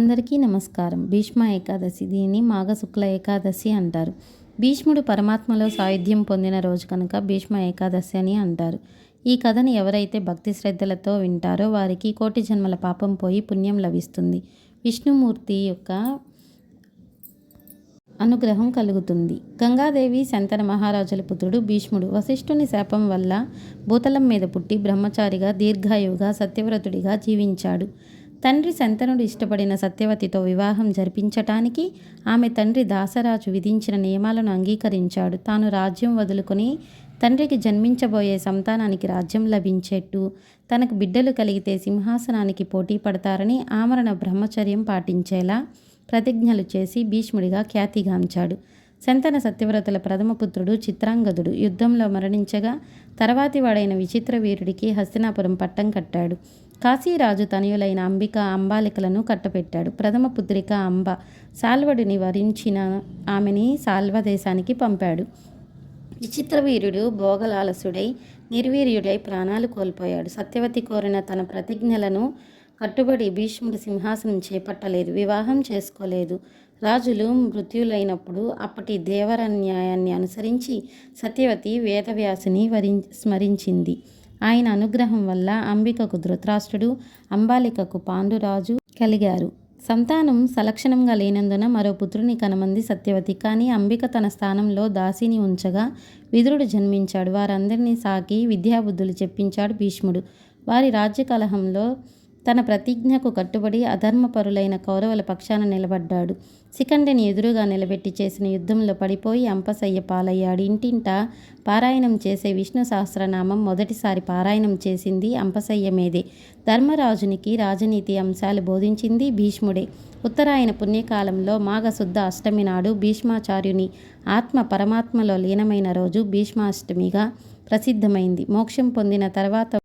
అందరికీ నమస్కారం. భీష్మ ఏకాదశి దీన్ని మాఘ శుక్ల ఏకాదశి అంటారు. భీష్ముడు పరమాత్మలో సాయుధ్యం పొందిన రోజు కనుక భీష్మ ఏకాదశి అని అంటారు. ఈ కథను ఎవరైతే భక్తి శ్రద్ధలతో వింటారో వారికి కోటి జన్మల పాపం పోయి పుణ్యం లభిస్తుంది. విష్ణుమూర్తి యొక్క అనుగ్రహం కలుగుతుంది. గంగాదేవి శంతన మహారాజుల పుత్రుడు భీష్ముడు వశిష్ఠుని శాపం వల్ల భూతలం మీద పుట్టి బ్రహ్మచారిగా దీర్ఘాయువుగా సత్యవ్రతుడిగా జీవించాడు. తండ్రి శంతనుడు ఇష్టపడిన సత్యవతితో వివాహం జరిపించటానికి ఆమె తండ్రి దాసరాజు విధించిన నియమాలను అంగీకరించాడు. తాను రాజ్యం వదులుకొని తండ్రికి జన్మించబోయే సంతానానికి రాజ్యం లభించేట్టు తనకు బిడ్డలు కలిగితే సింహాసనానికి పోటీ పడతారని ఆమరణ బ్రహ్మచర్యం పాటించేలా ప్రతిజ్ఞలు చేసి భీష్ముడిగా ఖ్యాతిగాంచాడు. శంతన సత్యవ్రతుల ప్రథమ పుత్రుడు చిత్రాంగదుడు. యుద్ధంలో మరణించగా తర్వాతి వాడైన విచిత్ర వీరుడికి హస్తినాపురం పట్టం కట్టాడు. కాశీరాజు తనయులైన అంబిక అంబాలికలను కట్టపెట్టాడు ప్రథమ పుత్రిక అంబ సాల్వడిని వరించిన ఆమెని సాల్వ దేశానికి పంపాడు. విచిత్రవీరుడు భోగలాలసుడై నిర్వీర్యుడై ప్రాణాలు కోల్పోయాడు. సత్యవతి కోరిన తన ప్రతిజ్ఞలను కట్టుబడి భీష్ముడు సింహాసనం చేపట్టలేదు. వివాహం చేసుకోలేదు. రాజులు మృత్యులైనప్పుడు అప్పటి దేవరన్యాయాన్ని అనుసరించి సత్యవతి వేదవ్యాసుని వరి స్మరించింది. ఆయన అనుగ్రహం వల్ల అంబికకు ధృతరాష్ట్రుడు అంబాలికకు పాండురాజు కలిగారు. సంతానం సలక్షణంగా లేనందున మరో పుత్రుని కనమంది సత్యవతి. కానీ అంబిక తన స్థానంలో దాసిని ఉంచగా విదురుడు జన్మించాడు. వారందరినీ సాకి విద్యాబుద్ధులు చెప్పించాడు భీష్ముడు. వారి రాజ్య కలహంలో తన ప్రతిజ్ఞకు కట్టుబడి అధర్మపరులైన కౌరవుల పక్షాన నిలబడ్డాడు. శిఖండిని ఎదురుగా నిలబెట్టి చేసిన యుద్ధంలో పడిపోయి అంపసయ్య పాలయ్యాడు. ఇంటింట పారాయణం చేసే విష్ణు సహస్రనామం మొదటిసారి పారాయణం చేసింది అంపసయ్య మీదే. ధర్మరాజునికి రాజనీతి అంశాలు బోధించింది భీష్ముడే. ఉత్తరాయణ పుణ్యకాలంలో మాఘశుద్ధ అష్టమి నాడు భీష్మాచార్యుని ఆత్మ పరమాత్మలో లీనమైన రోజు భీష్మాష్టమిగా ప్రసిద్ధమైంది. మోక్షం పొందిన తర్వాత